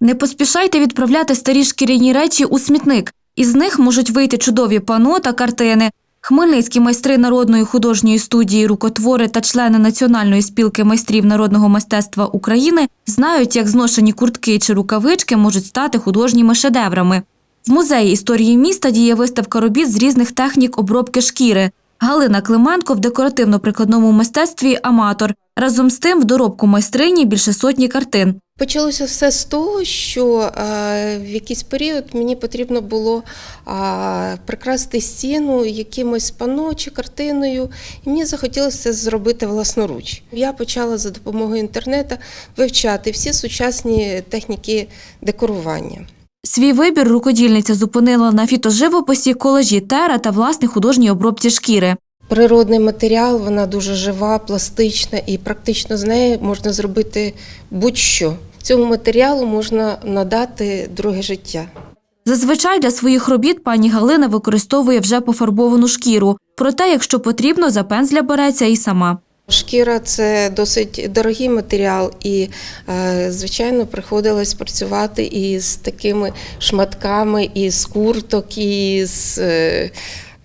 Не поспішайте відправляти старі шкіряні речі у смітник. Із них можуть вийти чудові пано та картини. Хмельницькі майстри народної художньої студії, рукотвори та члени Національної спілки майстрів народного мистецтва України знають, як зношені куртки чи рукавички можуть стати художніми шедеврами. В музеї історії міста діє виставка робіт з різних технік обробки шкіри. Галина Клименко в декоративно-прикладному мистецтві аматор. Разом з тим в доробку майстрині більше сотні картин. Почалося все з того, що е, в якийсь період мені потрібно було е, прикрасити стіну якимось пано чи картиною, і мені захотілося це зробити власноруч. Я почала за допомогою інтернету вивчати всі сучасні техніки декорування. Свій вибір рукодільниця зупинила на фітоживописі, колажі тера та власній художній обробці шкіри. Природний матеріал, вона дуже жива, пластична і практично з неї можна зробити будь-що. Цьому матеріалу можна надати друге життя. Зазвичай для своїх робіт пані Галина використовує вже пофарбовану шкіру. Проте, якщо потрібно, за пензля береться і сама. Шкіра це досить дорогий матеріал, і, е, звичайно, приходилось працювати із такими шматками, із курток, із е,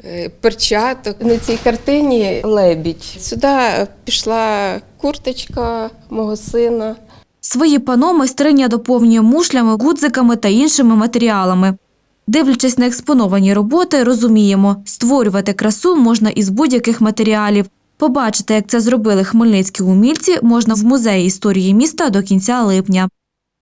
е, перчаток. На цій картині лебідь. Сюди пішла курточка мого сина. Свої пано майстриня доповнює мушлями, гудзиками та іншими матеріалами. Дивлячись на експоновані роботи, розуміємо, створювати красу можна із будь-яких матеріалів. Побачити, як це зробили хмельницькі умільці, можна в музеї історії міста до кінця липня.